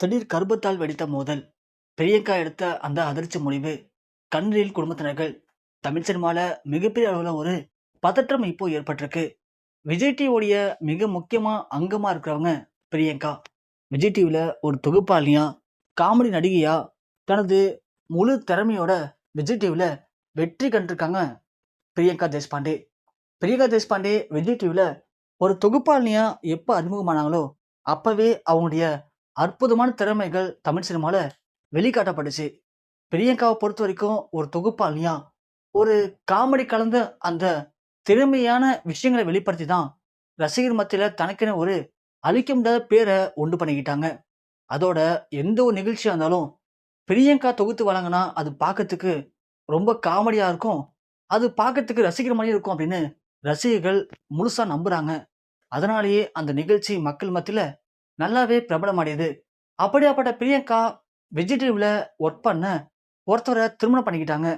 திடீர் கர்ப்பத்தால் வெடித்த மோதல். பிரியங்கா எடுத்த அந்த அதிர்ச்சி முடிவு. கண்ணீரில் குடும்பத்தினர்கள். தமிழ் சினிமால மிகப்பெரிய அளவில் ஒரு பதற்றம் இப்போ ஏற்பட்டிருக்கு. விஜய் டிவியோடைய மிக முக்கியமா அங்கமா இருக்கிறவங்க பிரியங்கா. விஜய் டிவியில் ஒரு தொகுப்பாளியா காமெடி நடிகையா தனது முழு திறமையோட விஜய் டிவியில் வெற்றி கண்டிருக்காங்க பிரியங்கா தேஷ்பாண்டே. பிரியங்கா தேஷ்பாண்டே விஜய் டிவியில் ஒரு தொகுப்பாளினியா எப்போ அறிமுகமானாங்களோ அப்பவே அவங்களுடைய அற்புதமான திறமைகள் தமிழ் சினிமாவில் வெளிக்காட்டப்பட்டுச்சு. பிரியங்காவை பொறுத்த வரைக்கும் ஒரு தொகுப்பாளியா ஒரு காமெடி கலந்த அந்த திறமையான விஷயங்களை வெளிப்படுத்தி தான் ரசிகர் மத்தியில் தனக்கென ஒரு அழிக்க முடியாத பேரை உண்டு பண்ணிக்கிட்டாங்க. அதோட எந்த ஒரு நிகழ்ச்சியாக இருந்தாலும் பிரியங்கா தொகுத்து வழங்கினா அது பார்க்கறதுக்கு ரொம்ப காமெடியாக இருக்கும். அது பார்க்கறதுக்கு ரசிக்கிற மாதிரி இருக்கும் அப்படின்னு ரசிகர்கள் முழுசாக நம்புகிறாங்க அதனாலேயே அந்த நிகழ்ச்சி மக்கள் மத்தியில் நல்லாவே பிரபலமாடியது. அப்படியாப்பட்ட பிரியங்கா விஜய் ஒர்க் பண்ண ஒருத்தரை திருமணம் பண்ணிக்கிட்டாங்க.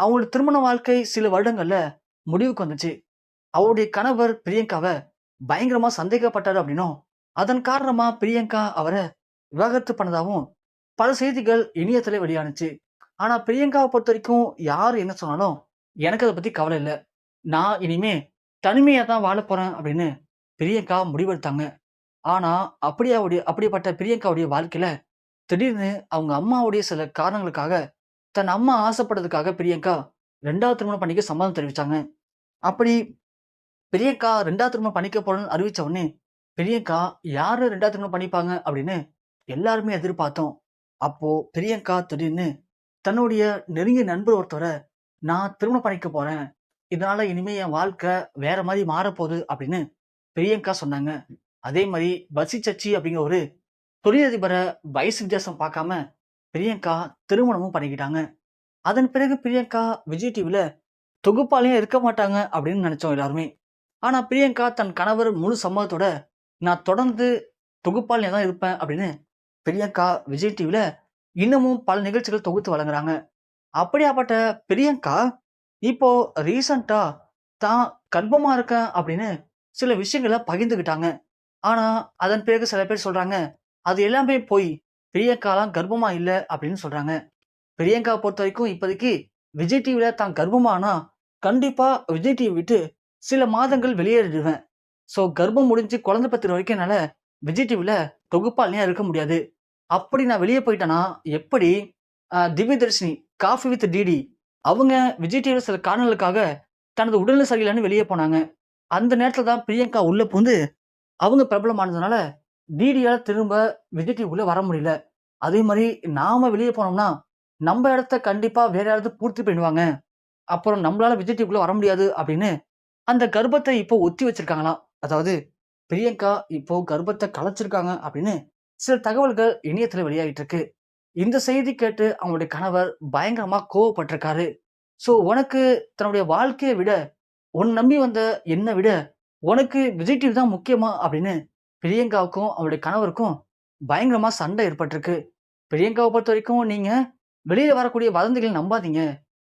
அவங்களோட திருமண வாழ்க்கை சில வருடங்களில் முடிவுக்கு வந்துச்சு. அவருடைய கணவர் பிரியங்காவை பயங்கரமாக சந்தேகப்பட்டாரு அப்படின்னும் அதன் காரணமாக பிரியங்கா அவரை விவாகரத்து பண்ணதாகவும் பல செய்திகள் இணையத்தில் வெளியானுச்சு. ஆனால் பிரியங்காவை பொறுத்த வரைக்கும் யார் என்ன சொன்னாலும் எனக்கு அதை பற்றி கவலை இல்லை. நான் இனிமே தனிமையாக தான் வாழ போறேன் அப்படின்னு பிரியங்கா முடிவெடுத்தாங்க. ஆனால் அப்படியே அவருடைய அப்படிப்பட்ட பிரியங்காவுடைய வாழ்க்கையில் திடீர்னு அவங்க அம்மாவுடைய சில காரணங்களுக்காக தன் அம்மா ஆசைப்பட்டதுக்காக பிரியங்கா ரெண்டாவது திருமணம் பண்ணிக்க சம்மதம் தெரிவித்தாங்க அப்படி பிரியங்கா ரெண்டாவது திருமணம் பண்ணிக்க போறேன்னு அறிவிச்ச உடனே பிரியங்கா யார் ரெண்டாவது திருமணம் பண்ணிப்பாங்க அப்படின்னு எல்லாருமே எதிர்பார்த்தோம். அப்போ பிரியங்கா திடீர்னு தன்னுடைய நெருங்கிய நண்பர் ஒருத்தரை நான் திருமணம் பண்ணிக்க போறேன். இதனால இனிமேல் என் வாழ்க்கை வேற மாதிரி மாறப்போகுது அப்படின்னு பிரியங்கா சொன்னாங்க. அதே மாதிரி பசி சச்சி அப்படிங்கிற ஒரு தொழிலதிபரை வயசு வித்தியாசம் பார்க்காம பிரியங்கா திருமணமும் பண்ணிக்கிட்டாங்க. அதன் பிறகு பிரியங்கா விஜய் டிவியில் தொகுப்பாலையும் இருக்க மாட்டாங்க அப்படின்னு நினைச்சோம் எல்லாருமே. ஆனால் பிரியங்கா தன் கணவர் முழு சம்மதத்தோட நான் தொடர்ந்து தொகுப்பாலையாக தான் இருப்பேன் அப்படின்னு பிரியங்கா விஜய் டிவியில் இன்னமும் பல நிகழ்ச்சிகள் தொகுத்து வழங்குறாங்க. அப்படியாப்பட்ட பிரியங்கா இப்போ ரீசண்டாக தான் கர்ப்பமாக இருக்கேன் அப்படின்னு சில விஷயங்களை பகிர்ந்துக்கிட்டாங்க ஆனா அதன் பிறகு சில பேர் சொல்றாங்க அது எல்லாமே போய் பிரியங்காலாம் கர்ப்பமா இல்லை அப்படின்னு சொல்றாங்க. பிரியங்கா பொறுத்த வரைக்கும் இப்போதைக்கு விஜய் டிவியில தான் கர்ப்பமானா கண்டிப்பா விஜய் டிவி விட்டு சில மாதங்கள் வெளியேறிடுவேன். ஸோ கர்ப்பம் முடிஞ்சு குழந்தை பத்திர வரைக்கும் என்னால் விஜய் டிவியில் தொகுப்பாளியாக இருக்க முடியாது. அப்படி நான் வெளியே போயிட்டேன்னா எப்படி திவ்யதர்ஷினி காஃபி வித் டிடி அவங்க விஜய் டிவியில் சில காரணங்களுக்காக தனது உடல்நிலை சரியில்லைன்னு வெளியே போனாங்க. அந்த நேரத்தில் தான் பிரியங்கா உள்ளே புகுந்து அவங்க பிரபலமானதுனால டிடியால் திரும்ப விஜய் டிவிக்குள்ளே வர முடியல. அதே மாதிரி நாம வெளியே போனோம்னா நம்ம இடத்த கண்டிப்பாக வேற யாராவது பூர்த்தி பண்ணிடுவாங்க. அப்புறம் நம்மளால் விஜய் டிவிக்குள்ளே வர முடியாது அப்படின்னு அந்த கர்ப்பத்தை இப்போ ஒத்தி வச்சிருக்காங்களாம். அதாவது பிரியங்கா இப்போ கர்ப்பத்தை கலைச்சிருக்காங்க அப்படின்னு சில தகவல்கள் இணையத்தில் வெளியாகிட்டு இருக்கு. இந்த செய்தி கேட்டு அவங்களுடைய கணவர் பயங்கரமாக கோவப்பட்டிருக்காரு. ஸோ உனக்கு தன்னுடைய வாழ்க்கையை விட உன் நம்பி வந்த என்னை விட உனக்கு விஜய் டிவி தான் முக்கியமா? அப்படின்னு பிரியங்காவுக்கும் அவருடைய கணவருக்கும் பயங்கரமாக சண்டை ஏற்பட்டிருக்கு. பிரியங்காவை பொறுத்த வரைக்கும் நீங்கள் வெளியில் வரக்கூடிய வதந்திகளை நம்பாதீங்க.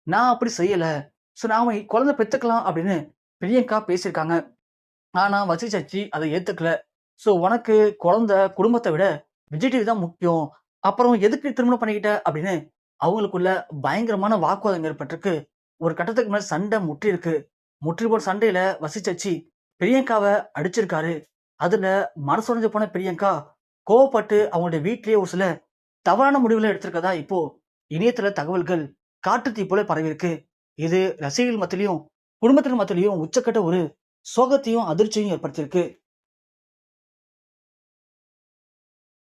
நான் அப்படி செய்யலை. ஸோ நாம் குழந்தை பெற்றுக்கலாம் அப்படின்னு பிரியங்கா பேசியிருக்காங்க. ஆனால் வசி சச்சி அதை ஏற்றுக்கல ஸோ உனக்கு குழந்தை குடும்பத்தை விட விஜய் டிவி தான் முக்கியம். அப்புறம் எதுக்கு திருமணம் பண்ணிக்கிட்ட? அப்படின்னு அவங்களுக்குள்ள பயங்கரமான வாக்குவாதம் ஏற்பட்டிருக்கு. ஒரு கட்டத்துக்கு மேலே சண்டை முற்றிருக்கு முற்றி போன சண்டையில் வசி சச்சி பிரியங்காவை அடிச்சிருக்காரு. அதுல மனசுடைஞ்சு போன பிரியங்கா கோவப்பட்டு அவங்களுடைய வீட்லயே ஒரு சில தவறான முடிவுகளை எடுத்திருக்கதா இப்போ இணையத்துல தகவல்கள் காட்டுத்தீ போல பரவிருக்கு இது ரசிகர்கள் மத்தியிலையும் குடும்பத்தினர் மத்தியிலையும் உச்சக்கட்ட ஒரு சோகத்தையும் அதிர்ச்சியும் ஏற்படுத்தியிருக்கு.